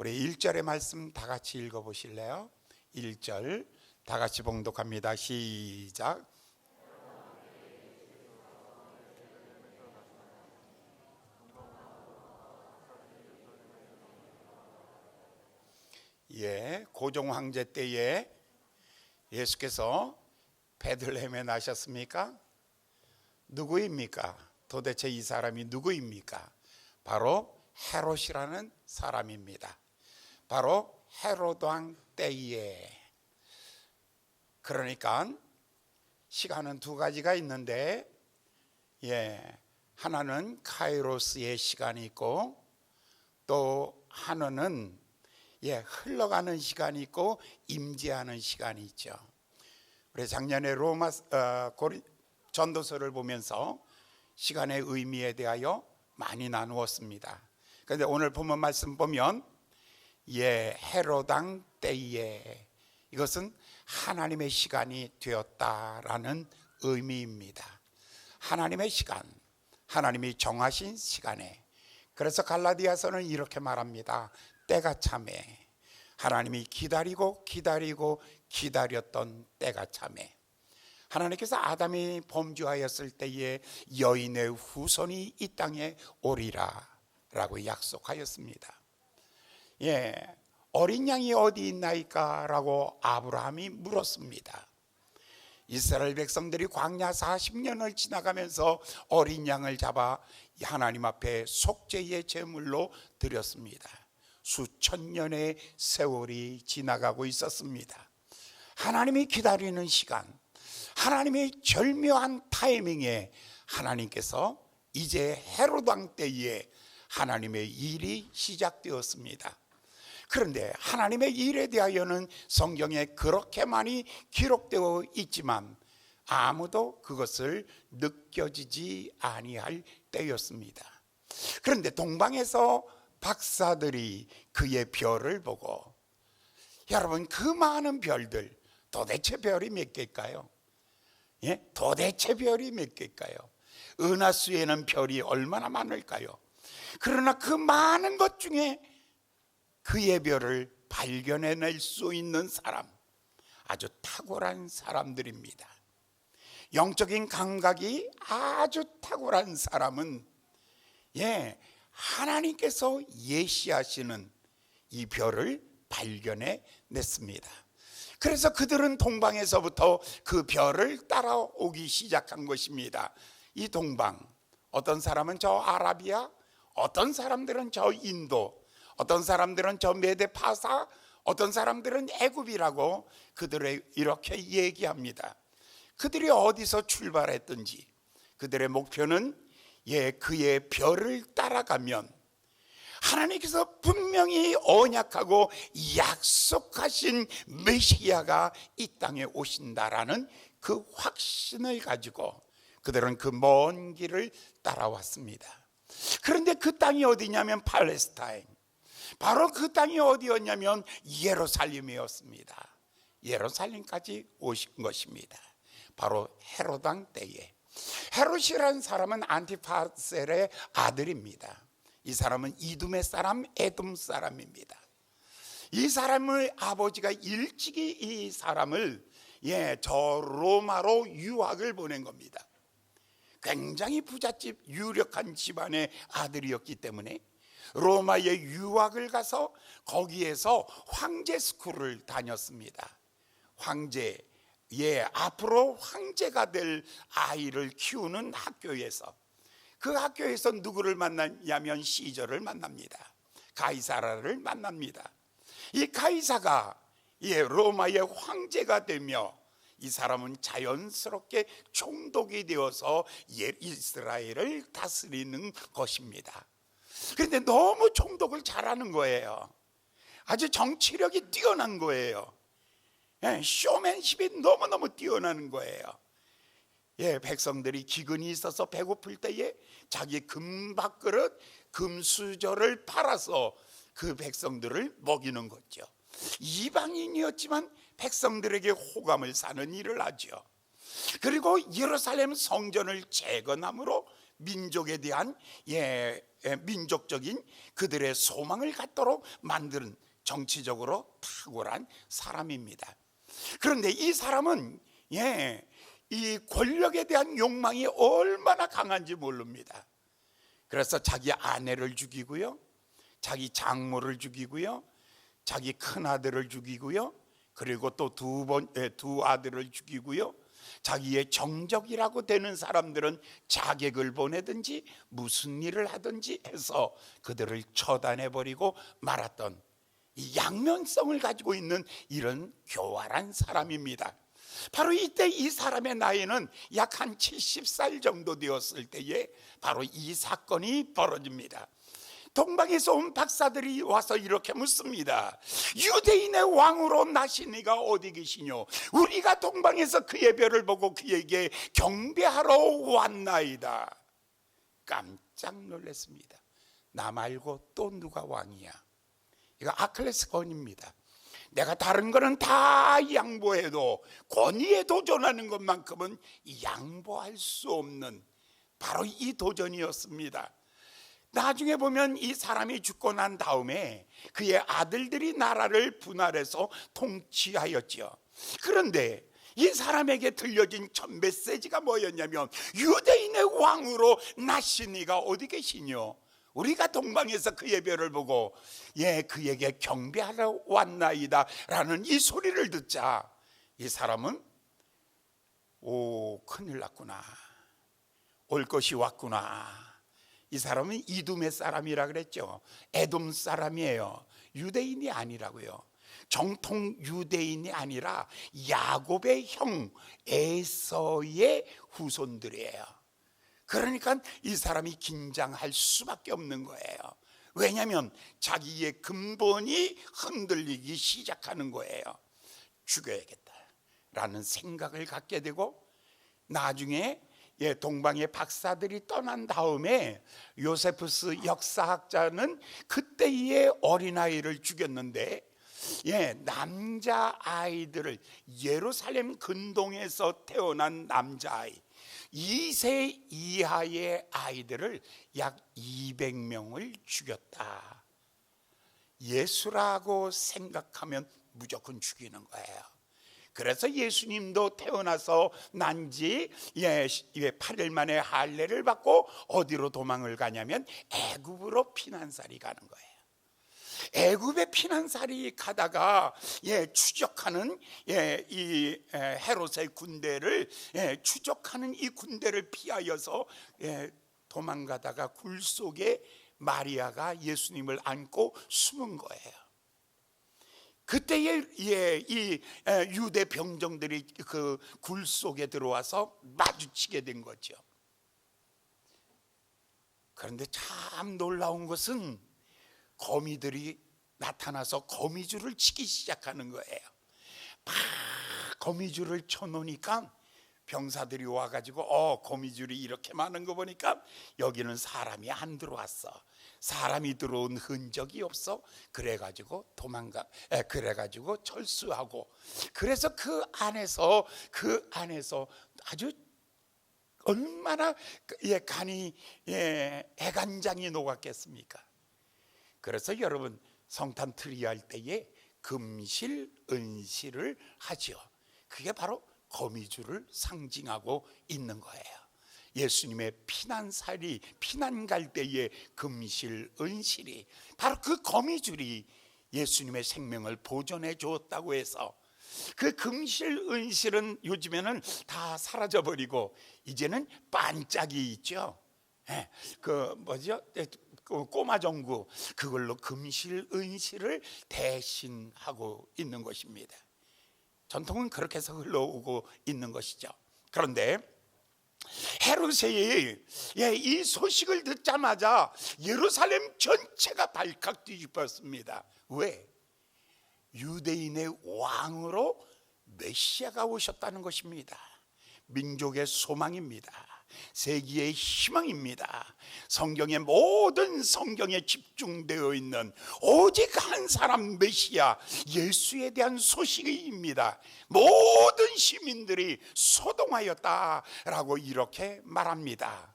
우리 1절의 말씀 다 같이 읽어 보실래요? 1절 다 같이 봉독합니다. 시작. 예, 고종 황제 때에 예수께서 베들레헴에 나셨습니까? 누구입니까? 도대체 이 사람이 누구입니까? 바로 헤롯이라는 사람입니다. 바로 헤롯 왕 때에 그러니까 시간은 두 가지가 있는데 예, 하나는 카이로스의 시간이 있고 또 하나는 예, 흘러가는 시간이 있고 임재하는 시간이 있죠. 우리 작년에 로마 어, 고리, 전도서를 보면서 시간의 의미에 대하여 많이 나누었습니다. 그런데 오늘 본문 말씀 보면 예, 헤로당 때에 이것은 하나님의 시간이 되었다라는 의미입니다. 하나님의 시간, 하나님이 정하신 시간에 그래서 갈라디아서는 이렇게 말합니다. 때가 참에 하나님이 기다리고 기다리고 기다렸던 때가 참에 하나님께서 아담이 범죄하였을 때에 여인의 후손이 이 땅에 오리라라고 약속하였습니다. 예, 어린 양이 어디 있나이까라고 아브라함이 물었습니다. 이스라엘 백성들이 광야 40년을 지나가면서 어린 양을 잡아 하나님 앞에 속죄의 제물로 드렸습니다. 수천 년의 세월이 지나가고 있었습니다. 하나님이 기다리는 시간, 하나님의 절묘한 타이밍에 하나님께서 이제 헤로당 때에 하나님의 일이 시작되었습니다. 그런데 하나님의 일에 대하여는 성경에 그렇게 많이 기록되어 있지만 아무도 그것을 느껴지지 아니할 때였습니다. 그런데 동방에서 박사들이 그의 별을 보고 여러분 그 많은 별들 도대체 별이 몇 개일까요? 예? 도대체 별이 몇 개일까요? 은하수에는 별이 얼마나 많을까요? 그러나 그 많은 것 중에 그의 별을 발견해낼 수 있는 사람, 아주 탁월한 사람들입니다. 영적인 감각이 아주 탁월한 사람은 예, 하나님께서 예시하시는 이 별을 발견해 냈습니다. 그래서 그들은 동방에서부터 그 별을 따라오기 시작한 것입니다. 이 동방, 어떤 사람은 저 아라비아, 어떤 사람들은 저 인도, 어떤 사람들은 저 메데파사, 어떤 사람들은 애굽이라고 그들을 이렇게 얘기합니다. 그들이 어디서 출발했든지 그들의 목표는 예, 그의 별을 따라가면 하나님께서 분명히 언약하고 약속하신 메시아가 이 땅에 오신다라는 그 확신을 가지고 그들은 그 먼 길을 따라왔습니다. 그런데 그 땅이 어디냐면 팔레스타인. 바로 그 땅이 어디였냐면 예루살렘이었습니다. 예루살렘까지 오신 것입니다. 바로 헤로당 때에 헤롯이라는 사람은 안티파셀의 아들입니다. 이 사람은 이둠의 사람, 에돔 사람입니다. 이 사람을 아버지가 일찍이 이 사람을 예, 저 로마로 유학을 보낸 겁니다. 굉장히 부잣집 유력한 집안의 아들이었기 때문에 로마에 유학을 가서 거기에서 황제 스쿨을 다녔습니다. 황제 예, 앞으로 황제가 될 아이를 키우는 학교에서 그 학교에서 누구를 만나냐면 시저를 만납니다. 가이사라를 만납니다. 이 가이사가 예, 로마의 황제가 되며 이 사람은 자연스럽게 총독이 되어서 예, 이스라엘을 다스리는 것입니다. 그런데 너무 총독을 잘하는 거예요. 아주 정치력이 뛰어난 거예요. 예, 쇼맨십이 너무너무 뛰어나는 거예요. 예, 백성들이 기근이 있어서 배고플 때에 자기 금밥그릇, 금수저를 팔아서 그 백성들을 먹이는 거죠. 이방인이었지만 백성들에게 호감을 사는 일을 하죠. 그리고 예루살렘 성전을 재건함으로 민족에 대한 예, 예, 민족적인 그들의 소망을 갖도록 만드는 정치적으로 탁월한 사람입니다. 그런데 이 사람은 예, 이 권력에 대한 욕망이 얼마나 강한지 모릅니다. 그래서 자기 아내를 죽이고요. 자기 장모를 죽이고요. 자기 큰 아들을 죽이고요. 그리고 또 두 번 두 아들을 죽이고요. 자기의 정적이라고 되는 사람들은 자객을 보내든지 무슨 일을 하든지 해서 그들을 처단해 버리고 말았던 이 양면성을 가지고 있는 이런 교활한 사람입니다. 바로 이때 이 사람의 나이는 약 한 70살 정도 되었을 때에 바로 이 사건이 벌어집니다. 동방에서 온 박사들이 와서 이렇게 묻습니다. 유대인의 왕으로 나신 이가 어디 계시뇨? 우리가 동방에서 그의 별을 보고 그에게 경배하러 왔나이다. 깜짝 놀랐습니다. 나 말고 또 누가 왕이야? 이거 아클레스 건입니다. 내가 다른 거는 다 양보해도 권위에 도전하는 것만큼은 양보할 수 없는 바로 이 도전이었습니다. 나중에 보면 이 사람이 죽고 난 다음에 그의 아들들이 나라를 분할해서 통치하였죠. 그런데 이 사람에게 들려진 첫 메시지가 뭐였냐면 유대인의 왕으로 나신 이가 어디 계시뇨? 우리가 동방에서 그의 별을 보고 예 그에게 경배하러 왔나이다라는 이 소리를 듣자 이 사람은 오 큰일 났구나 올 것이 왔구나 이 사람은 이둠의 사람이라 그랬죠 에돔 사람이에요 유대인이 아니라고요 정통 유대인이 아니라 야곱의 형 에서의 후손들이에요 그러니까 이 사람이 긴장할 수밖에 없는 거예요. 왜냐하면 자기의 근본이 흔들리기 시작하는 거예요. 죽여야겠다라는 생각을 갖게 되고 나중에 예, 동방의 박사들이 떠난 다음에 요세푸스 역사학자는 그때의 어린아이를 죽였는데 예, 남자 아이들을 예루살렘 근동에서 태어난 남자 아이 2세 이하의 아이들을 약 200명을 죽였다. 예수라고 생각하면 무조건 죽이는 거예요. 그래서 예수님도 태어나서 난지 예, 8일 만에 할례를 받고 어디로 도망을 가냐면 애굽으로 피난살이 가는 거예요. 애굽의 피난살이 가다가 예 추적하는 예이 헤롯의 군대를 예 추적하는 이 군대를 피하여서 예 도망가다가 굴 속에 마리아가 예수님을 안고 숨은 거예요. 그때에 예, 이 유대 병정들이 그 굴 속에 들어와서 마주치게 된 거죠. 그런데 참 놀라운 것은 거미들이 나타나서 거미줄을 치기 시작하는 거예요. 막 거미줄을 쳐놓으니까 병사들이 와가지고 어 거미줄이 이렇게 많은 거 보니까 여기는 사람이 안 들어왔어. 사람이 들어온 흔적이 없어. 그래가지고 도망가. 에, 그래가지고 철수하고. 그래서 그 안에서 그 안에서 아주 얼마나 그, 예, 간이 예, 애간장이 녹았겠습니까? 그래서 여러분 성탄 트리 할 때에 금실 은실을 하죠. 그게 바로 거미줄을 상징하고 있는 거예요. 예수님의 피난살이 피난 갈 때에 금실 은실이 바로 그 거미줄이 예수님의 생명을 보존해 주었다고 해서 그 금실 은실은 요즘에는 다 사라져 버리고 이제는 반짝이 있죠. 예, 그 뭐죠? 그 꼬마 정구 그걸로 금실 은실을 대신하고 있는 것입니다. 전통은 그렇게 해서 흘러오고 있는 것이죠. 그런데 헤롯이 예, 이 소식을 듣자마자 예루살렘 전체가 발칵 뒤집었습니다. 왜? 유대인의 왕으로 메시아가 오셨다는 것입니다. 민족의 소망입니다. 세기의 희망입니다. 성경의 모든 성경에 집중되어 있는 오직 한 사람 메시아 예수에 대한 소식입니다. 모든 시민들이 소동하였다라고 이렇게 말합니다.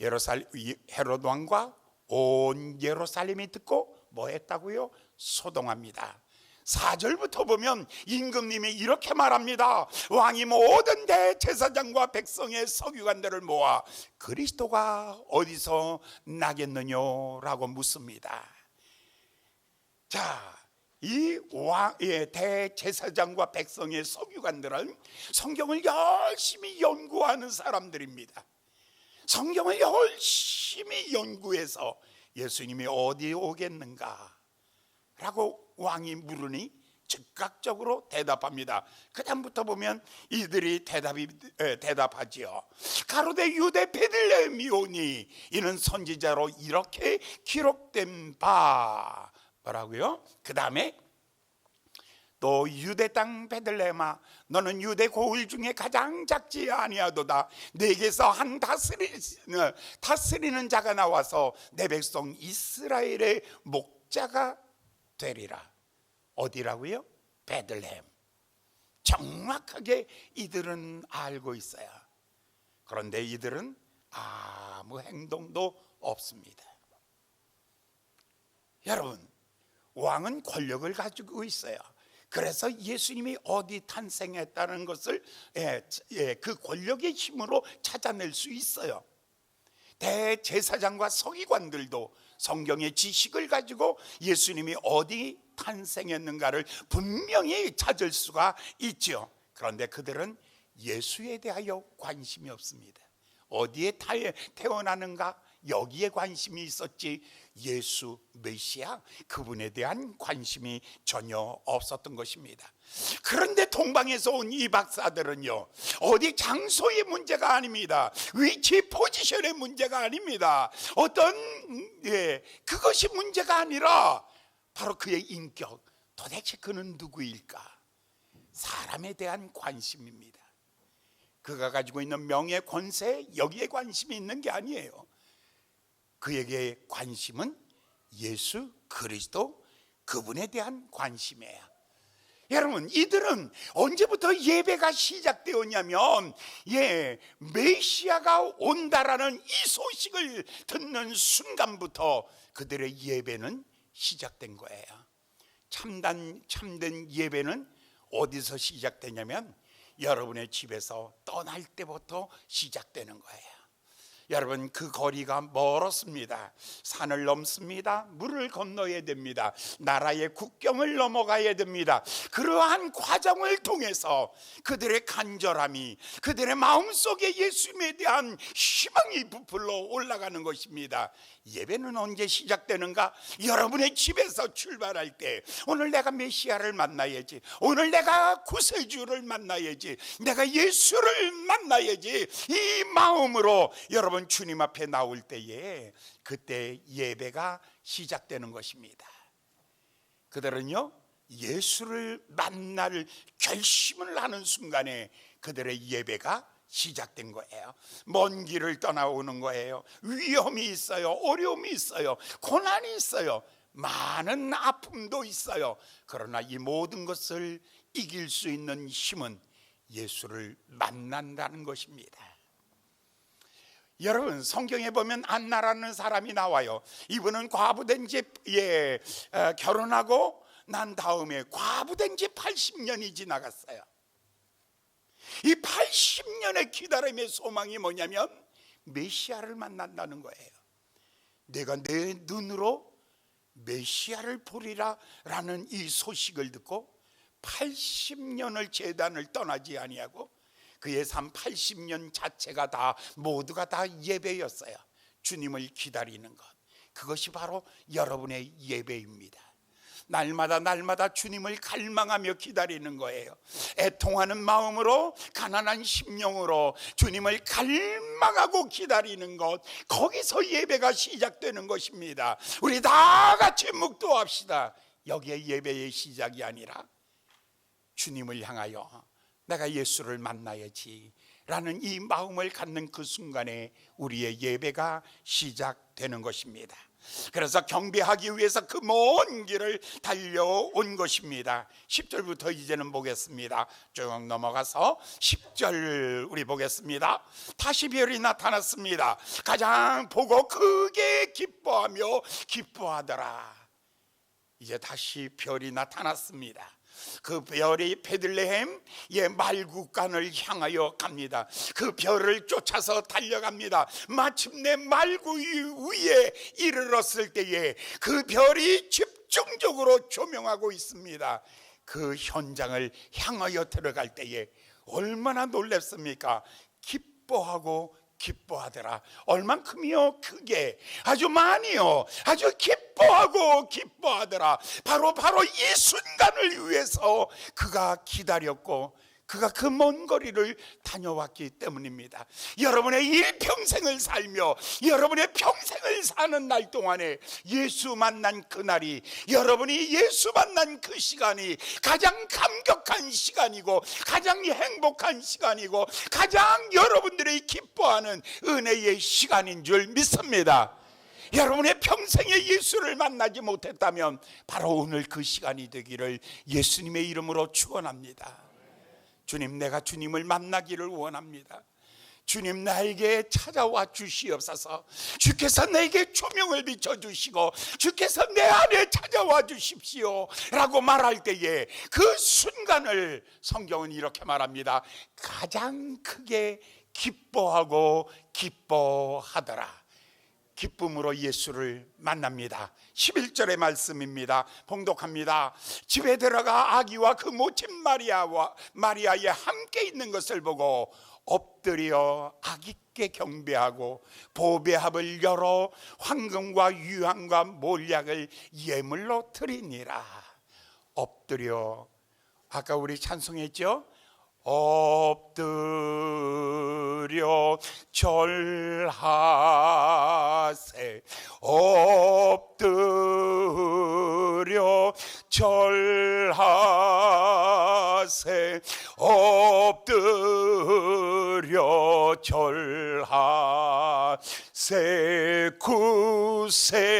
예루살 헤롯 왕과 온 예루살렘이 듣고 뭐 했다고요? 소동합니다. 4절부터 보면 임금님이 이렇게 말합니다. 왕이 모든 대제사장과 백성의 서기관들을 모아 그리스도가 어디서 나겠느냐라고 묻습니다. 자, 이 왕, 예, 대제사장과 백성의 서기관들은 성경을 열심히 연구하는 사람들입니다. 성경을 열심히 연구해서 예수님이 어디에 오겠는가? 라고 왕이 물으니 즉각적으로 대답합니다. 그 다음부터 보면 이들이 대답이 에, 대답하지요. 가로대 유대 베들레헴이 오니 이는 선지자로 이렇게 기록된 바 뭐라고요? 그 다음에 또 유대 땅 베들레헴아 너는 유대 고을 중에 가장 작지 아니하도다 내게서 한 다스리, 어, 다스리는 자가 나와서 내 백성 이스라엘의 목자가 되리라. 어디라고요? 베들레헴. 정확하게 이들은 알고 있어요. 그런데 이들은 아무 행동도 없습니다. 여러분 왕은 권력을 가지고 있어요. 그래서 예수님이 어디 탄생했다는 것을 예, 예, 그 권력의 힘으로 찾아낼 수 있어요. 대제사장과 서기관들도 성경의 지식을 가지고 예수님이 어디 탄생했는가를 분명히 찾을 수가 있죠. 그런데 그들은 예수에 대하여 관심이 없습니다. 어디에 태어나는가 여기에 관심이 있었지 예수 메시아 그분에 대한 관심이 전혀 없었던 것입니다. 그런데 동방에서 온 이 박사들은요 어디 장소의 문제가 아닙니다. 위치 포지션의 문제가 아닙니다. 어떤 예 그것이 문제가 아니라 바로 그의 인격 도대체 그는 누구일까? 사람에 대한 관심입니다. 그가 가지고 있는 명예 권세 여기에 관심이 있는 게 아니에요. 그에게 관심은 예수 그리스도 그분에 대한 관심이에요. 여러분, 이들은 언제부터 예배가 시작되었냐면, 예, 메시아가 온다라는 이 소식을 듣는 순간부터 그들의 예배는 시작된 거예요. 참단, 참된 예배는 어디서 시작되냐면, 여러분의 집에서 떠날 때부터 시작되는 거예요. 여러분 그 거리가 멀었습니다. 산을 넘습니다. 물을 건너야 됩니다. 나라의 국경을 넘어가야 됩니다. 그러한 과정을 통해서 그들의 간절함이 그들의 마음속에 예수님에 대한 희망이 부풀러 올라가는 것입니다. 예배는 언제 시작되는가? 여러분의 집에서 출발할 때 오늘 내가 메시아를 만나야지. 오늘 내가 구세주를 만나야지. 내가 예수를 만나야지. 이 마음으로 여러분 주님 앞에 나올 때에 그때 예배가 시작되는 것입니다. 그들은요 예수를 만날 결심을 하는 순간에 그들의 예배가 시작된 거예요. 먼 길을 떠나오는 거예요. 위험이 있어요. 어려움이 있어요. 고난이 있어요. 많은 아픔도 있어요. 그러나 이 모든 것을 이길 수 있는 힘은 예수를 만난다는 것입니다. 여러분 성경에 보면 안나라는 사람이 나와요. 이분은 과부된 지 예, 어, 결혼하고 난 다음에 과부된 지 80년이 지나갔어요. 이 80년의 기다림의 소망이 뭐냐면 메시아를 만난다는 거예요. 내가 내 눈으로 메시아를 보리라 라는 이 소식을 듣고 80년을 재단을 떠나지 아니하고 그의 삶 80년 자체가 다 모두가 다 예배였어요. 주님을 기다리는 것. 그것이 바로 여러분의 예배입니다. 날마다 날마다 주님을 갈망하며 기다리는 거예요. 애통하는 마음으로 가난한 심령으로 주님을 갈망하고 기다리는 것 거기서 예배가 시작되는 것입니다. 우리 다 같이 묵도합시다. 여기에 예배의 시작이 아니라 주님을 향하여 내가 예수를 만나야지 라는 이 마음을 갖는 그 순간에 우리의 예배가 시작되는 것입니다. 그래서 경배하기 위해서 그 먼 길을 달려온 것입니다. 10절부터 이제는 보겠습니다. 쭉 넘어가서 10절 우리 보겠습니다. 다시 별이 나타났습니다. 가장 보고 크게 기뻐하며 기뻐하더라. 이제 다시 별이 나타났습니다. 그 별이 베들레헴 예 말구간을 향하여 갑니다. 그 별을 쫓아서 달려갑니다. 마침내 말구 위에 이르렀을 때에 그 별이 집중적으로 조명하고 있습니다. 그 현장을 향하여 들어갈 때에 얼마나 놀랍습니까? 기뻐하고 기뻐하더라. 얼만큼이요? 크게 아주 많이요. 아주 기뻐하고 기뻐하더라. 바로 바로 이 순간을 위해서 그가 기다렸고 그가 그 먼 거리를 다녀왔기 때문입니다. 여러분의 일평생을 살며 여러분의 평생을 사는 날 동안에 예수 만난 그날이 여러분이 예수 만난 그 시간이 가장 감격한 시간이고 가장 행복한 시간이고 가장 여러분들이 기뻐하는 은혜의 시간인 줄 믿습니다. 여러분의 평생에 예수를 만나지 못했다면 바로 오늘 그 시간이 되기를 예수님의 이름으로 축원합니다. 주님 내가 주님을 만나기를 원합니다. 주님 나에게 찾아와 주시옵소서. 주께서 내게 조명을 비춰 주시고 주께서 내 안에 찾아와 주십시오라고 말할 때에 그 순간을 성경은 이렇게 말합니다. 가장 크게 기뻐하고 기뻐하더라. 기쁨으로 예수를 만납니다. 11절의 말씀입니다. 봉독합니다. 집에 들어가 아기와 그 모친 마리아와 마리아에 함께 있는 것을 보고 엎드려 아기께 경배하고 보배합을 열어 황금과 유황과 몰약을 예물로 드리니라. 엎드려 아까 우리 찬송했죠? 엎드려 절하 세 엎드려 절하세 엎드려 절하세 구세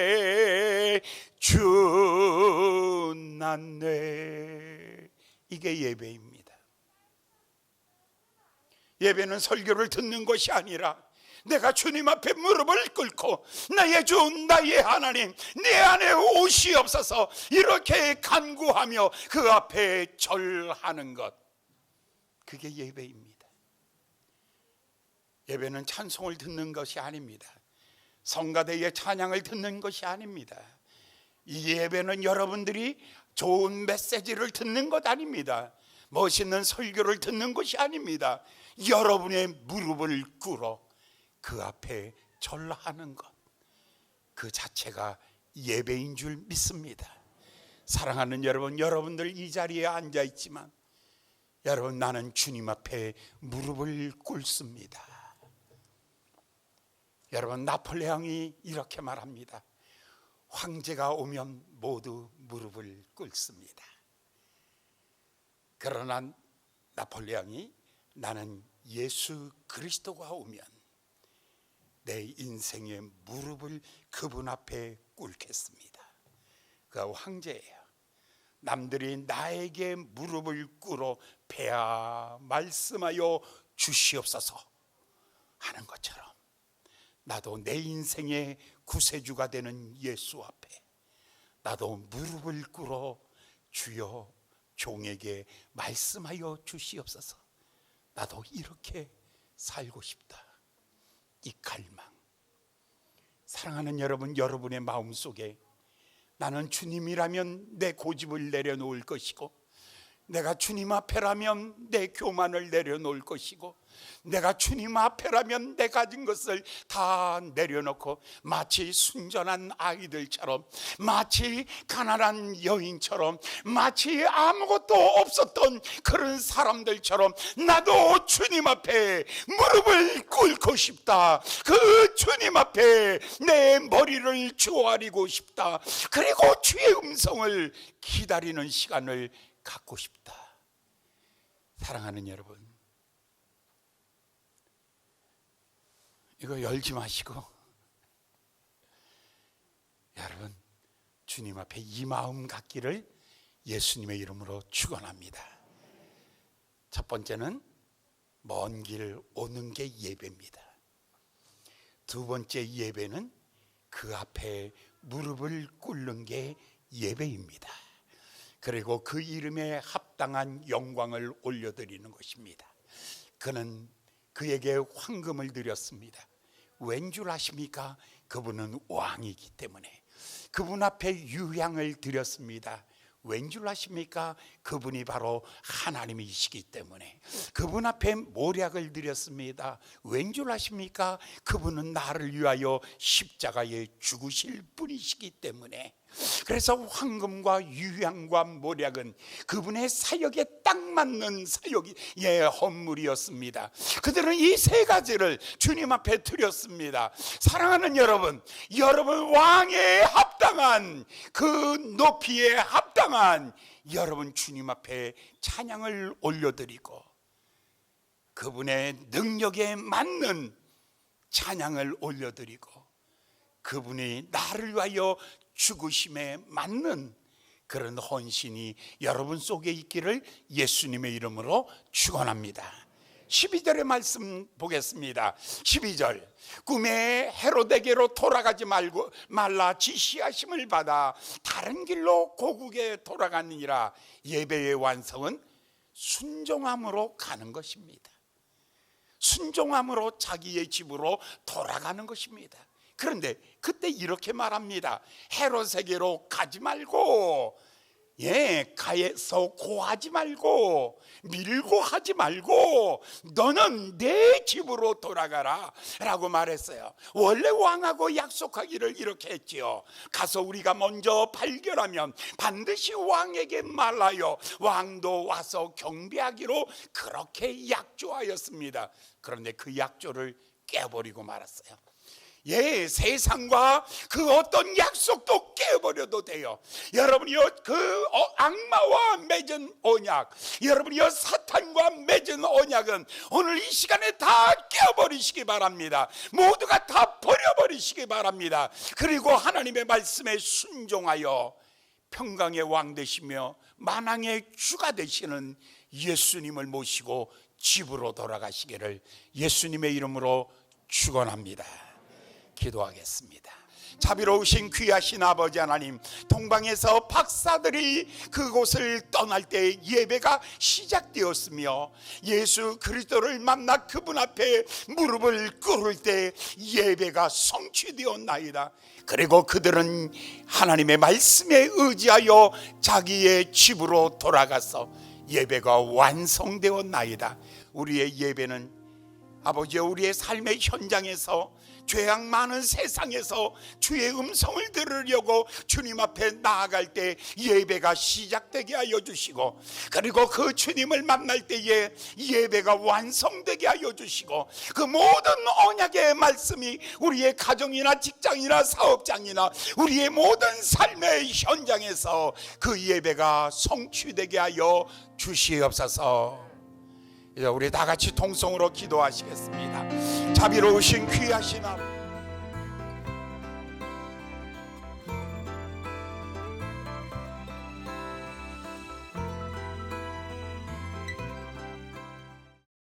주 난네 이게 예배입니다. 예배는 설교를 듣는 것이 아니라 내가 주님 앞에 무릎을 꿇고 나의 주 나의 하나님 내 안에 오시옵소서 이렇게 간구하며 그 앞에 절하는 것 그게 예배입니다. 예배는 찬송을 듣는 것이 아닙니다. 성가대의 찬양을 듣는 것이 아닙니다. 이 예배는 여러분들이 좋은 메시지를 듣는 것 아닙니다. 멋있는 설교를 듣는 것이 아닙니다. 여러분의 무릎을 꿇어 그 앞에 절하는 것. 그 자체가 예배인 줄 믿습니다. 사랑하는 여러분, 여러분들 이 자리에 앉아 있지만 여러분 나는 주님 앞에 무릎을 꿇습니다. 여러분 나폴레옹이 이렇게 말합니다. 황제가 오면 모두 무릎을 꿇습니다. 그러나 나폴레옹이 나는 예수 그리스도가 오면 내 인생의 무릎을 그분 앞에 꿇겠습니다. 그가 황제예요. 남들이 나에게 무릎을 꿇어 배아 말씀하여 주시옵소서 하는 것처럼 나도 내 인생의 구세주가 되는 예수 앞에 나도 무릎을 꿇어 주여 종에게 말씀하여 주시옵소서. 나도 이렇게 살고 싶다. 이 갈망. 사랑하는 여러분, 여러분의 마음 속에 나는 주님이라면 내 고집을 내려놓을 것이고, 내가 주님 앞에라면 내 교만을 내려놓을 것이고, 내가 주님 앞에라면 내 가진 것을 다 내려놓고 마치 순전한 아이들처럼 마치 가난한 여인처럼 마치 아무것도 없었던 그런 사람들처럼 나도 주님 앞에 무릎을 꿇고 싶다. 그 주님 앞에 내 머리를 조아리고 싶다. 그리고 주의 음성을 기다리는 시간을 갖고 싶다. 사랑하는 여러분 이거 열지 마시고 여러분 주님 앞에 이 마음 갖기를 예수님의 이름으로 축원합니다. 첫 번째는 먼 길 오는 게 예배입니다. 두 번째 예배는 그 앞에 무릎을 꿇는 게 예배입니다. 그리고 그 이름에 합당한 영광을 올려드리는 것입니다. 그는 그에게 황금을 드렸습니다. 왠 줄 아십니까? 그분은 왕이기 때문에 그분 앞에 유향을 드렸습니다. 왠줄 아십니까? 그분이 바로 하나님이시기 때문에 그분 앞에 모략을 드렸습니다. 왠 줄 아십니까? 그분은 나를 위하여 십자가에 죽으실 분이시기 때문에 그래서 황금과 유향과 모략은 그분의 사역에 딱 맞는 사역이 예 헌물이었습니다. 그들은 이 세 가지를 주님 앞에 드렸습니다. 사랑하는 여러분, 여러분 왕에 합당한 그 높이에 합당한 여러분 주님 앞에 찬양을 올려드리고 그분의 능력에 맞는 찬양을 올려드리고 그분이 나를 위하여 죽으심에 맞는 그런 헌신이 여러분 속에 있기를 예수님의 이름으로 축원합니다. 12절의 말씀 보겠습니다. 12절. 꿈에 헤로데게로 돌아가지 말고 말라 지시하심을 받아 다른 길로 고국에 돌아가느니라. 예배의 완성은 순종함으로 가는 것입니다. 순종함으로 자기의 집으로 돌아가는 것입니다. 그런데 그때 이렇게 말합니다. 헤롯에게로 가지 말고 예, 가에서 고하지 말고 밀고 하지 말고 너는 내 집으로 돌아가라 라고 말했어요. 원래 왕하고 약속하기를 이렇게 했지요. 가서 우리가 먼저 발견하면 반드시 왕에게 말하여 왕도 와서 경비하기로 그렇게 약조하였습니다. 그런데 그 약조를 깨버리고 말았어요. 예, 세상과 그 어떤 약속도 깨버려도 돼요. 여러분이요, 그 어, 악마와 맺은 언약, 여러분이요, 사탄과 맺은 언약은 오늘 이 시간에 다 깨버리시기 바랍니다. 모두가 다 버려버리시기 바랍니다. 그리고 하나님의 말씀에 순종하여 평강의 왕 되시며 만왕의 주가 되시는 예수님을 모시고 집으로 돌아가시기를 예수님의 이름으로 축원합니다. 기도하겠습니다. 자비로우신 귀하신 아버지 하나님, 동방에서 박사들이 그곳을 떠날 때 예배가 시작되었으며 예수 그리스도를 만나 그분 앞에 무릎을 꿇을 때 예배가 성취되었나이다. 그리고 그들은 하나님의 말씀에 의지하여 자기의 집으로 돌아가서 예배가 완성되었나이다. 우리의 예배는 아버지 우리의 삶의 현장에서 죄악 많은 세상에서 주의 음성을 들으려고 주님 앞에 나아갈 때 예배가 시작되게 하여 주시고 그리고 그 주님을 만날 때에 예배가 완성되게 하여 주시고 그 모든 언약의 말씀이 우리의 가정이나 직장이나 사업장이나 우리의 모든 삶의 현장에서 그 예배가 성취되게 하여 주시옵소서. 이제 우리 다 같이 통성으로 기도하시겠습니다. 자비로우신 귀하신 아버지.